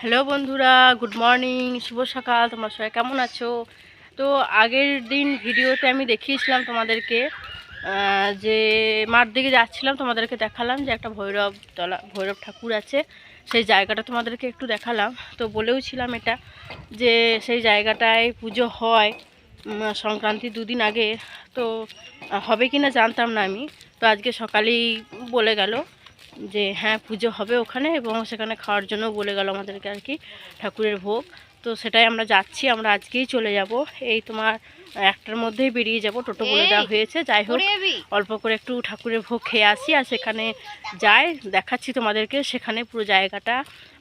Hello বন্ধুরা, good morning, শুভ সকাল, তোমরা সবাই কেমন আছো? তো আগের দিন ভিডিওতে আমি দেখিয়েছিলাম তোমাদেরকে যে মাঠ দিকে যাচ্ছিলাম, তোমাদেরকে দেখালাম যে একটা ভৈরব তলা, ভৈরব ঠাকুর আছে। সেই জায়গাটা তোমাদেরকে একটু দেখালাম। তো বলেও ছিলাম এটা, যে সেই জায়গাটায় পুজো হয় সংক্রান্তি দুদিন আগে। তো, হবে কি না জানতাম না আমি। তো আজকে সকালেই বলে গেল যে হ্যাঁ পুজো হবে ওখানে এবং সেখানে খাওয়ার জন্য বলে গেল আমাদেরকে আর কি ঠাকুরের ভোগ। তো সেটাই আমরা যাচ্ছি আমরা আজকেই চলে যাব। এই তোমার একটার মধ্যেই বেরিয়ে যাব টোটো বলে দেওয়া হয়েছে। যাই হোক অল্প করে একটু ঠাকুরের ভোগ খেয়ে আসি আর সেখানে যাই দেখাচ্ছি তোমাদেরকে সেখানে পুরো জায়গাটা।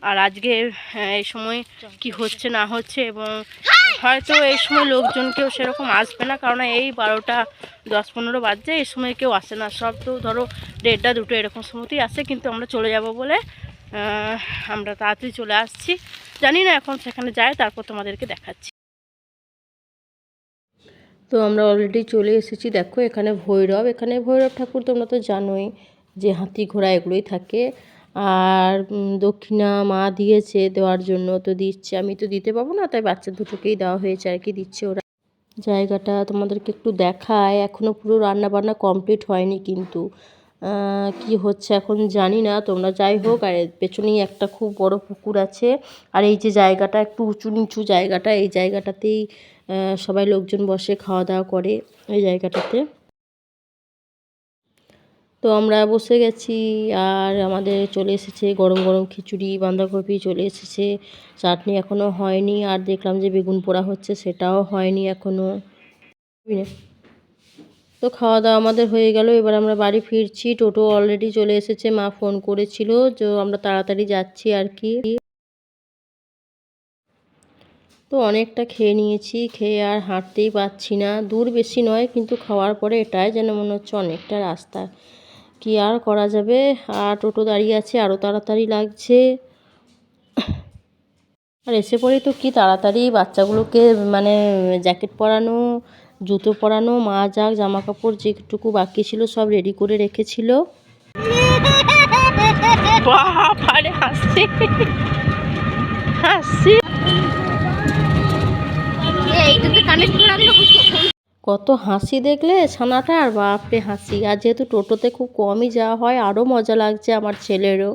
আর আজকে হ্যাঁ, এই সময় কি হচ্ছে না হচ্ছে এবং হয়তো এই সময় লোকজন কেউ সেরকম আসবে না, কারণ এই বারোটা, দশ পনেরো বাজছে, এই সময় কেউ আসে না। সব তো ধরো দেড়টা, দুটো এরকম সময়তেই আসে, কিন্তু আমরা চলে যাব বলে আমরা তাড়াতাড়ি চলে আসছি। জানি না এখন সেখানে যায়, তারপর তোমাদেরকে দেখাচ্ছি। তো আমরা অলরেডি চলে এসেছি। দেখো, এখানে ভৈরব। এখানে ভৈরব ঠাকুর তোমরা তো জানোই যে হাতি ঘোড়া এগুলোই থাকে। আর দক্ষিণা মা দিয়েছে দেওয়ার জন্য তো দিচ্ছে। আমি তো দিতে পাবো না, তাই বাচ্চা দুটোকেই দেওয়া হয়েছে আর কি, দিচ্ছে ওরা। জায়গাটা তোমাদেরকে একটু দেখায়। এখনও পুরো রান্না বান্না কমপ্লিট হয়নি কিন্তু। কি হচ্ছে এখন জানি না, তোমরা যাই হোক, আর পেছনেই একটা খুব বড় পুকুর আছে। আর এই যে জায়গাটা একটু উঁচু নিচু জায়গাটা, এই জায়গাটাতেই সবাই লোকজন বসে খাওয়া দাওয়া করে, এই জায়গাটাতে। তো আমরা বসে গেছি আর আমাদের চলে এসেছে গরম গরম খিচুড়ি, বাঁধাকপি চলে এসেছে। চাটনি এখনও হয়নি আর দেখলাম যে বেগুন পোড়া হচ্ছে, সেটাও হয়নি এখনও তো খাওয়া দাওয়া আমাদের হয়ে গেল, এবার আমরা বাড়ি ফিরছি। টোটো অলরেডি চলে এসেছে, মা ফোন করেছিল যে আমরা তাড়াতাড়ি যাচ্ছি আর কি। তো অনেকটা খেয়ে নিয়েছি, খেয়ে আর হাঁটতেই পারছি না। দূর বেশি নয়, কিন্তু খাওয়ার পরে এটাই যেন মনে হচ্ছে অনেকটা রাস্তা। কি আর করা যাবে? আর টোটো দাঁড়িয়ে আছে আরও তাড়াতাড়ি লাগছে। আর এসে পরেই তো কি তাড়াতাড়ি বাচ্চাগুলোকে মানে জ্যাকেট পরানো জুতো পরানো মা যাক জামা কাপড় যেটুকু বাকি ছিল সব রেডি করে রেখেছিল। বাবারে হাসছি হাসছি কত হাসি দেখলে ছানাটার বাপরে হাসি। আর যেহেতু টোটোতে খুব কমই যাওয়া হয় আরও মজা লাগছে আমার ছেলেরও।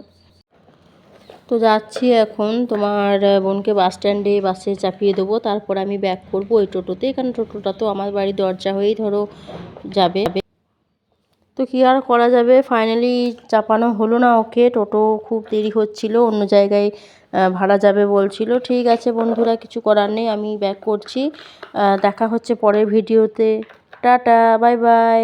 তো যাচ্ছি এখন, তোমার বোনকে বাস স্ট্যান্ডে, বাসে চাপিয়ে দেবো। তারপর আমি ব্যাক করব ওই টোটোতে কারণ টোটোটা তো আমার বাড়ির দরজা হয়েই ধরো যাবে। তো কী আর করা যাবে? ফাইনালি চাপানো হলো না ওকে। টোটো খুব দেরি হচ্ছিল, অন্য জায়গায় ভাড়া যাবে বলছিল। ঠিক আছে বন্ধুরা, কিছু করার নেই, আমি ব্যাক করছি। দেখা হচ্ছে পরের ভিডিওতে টাটা বাই বাই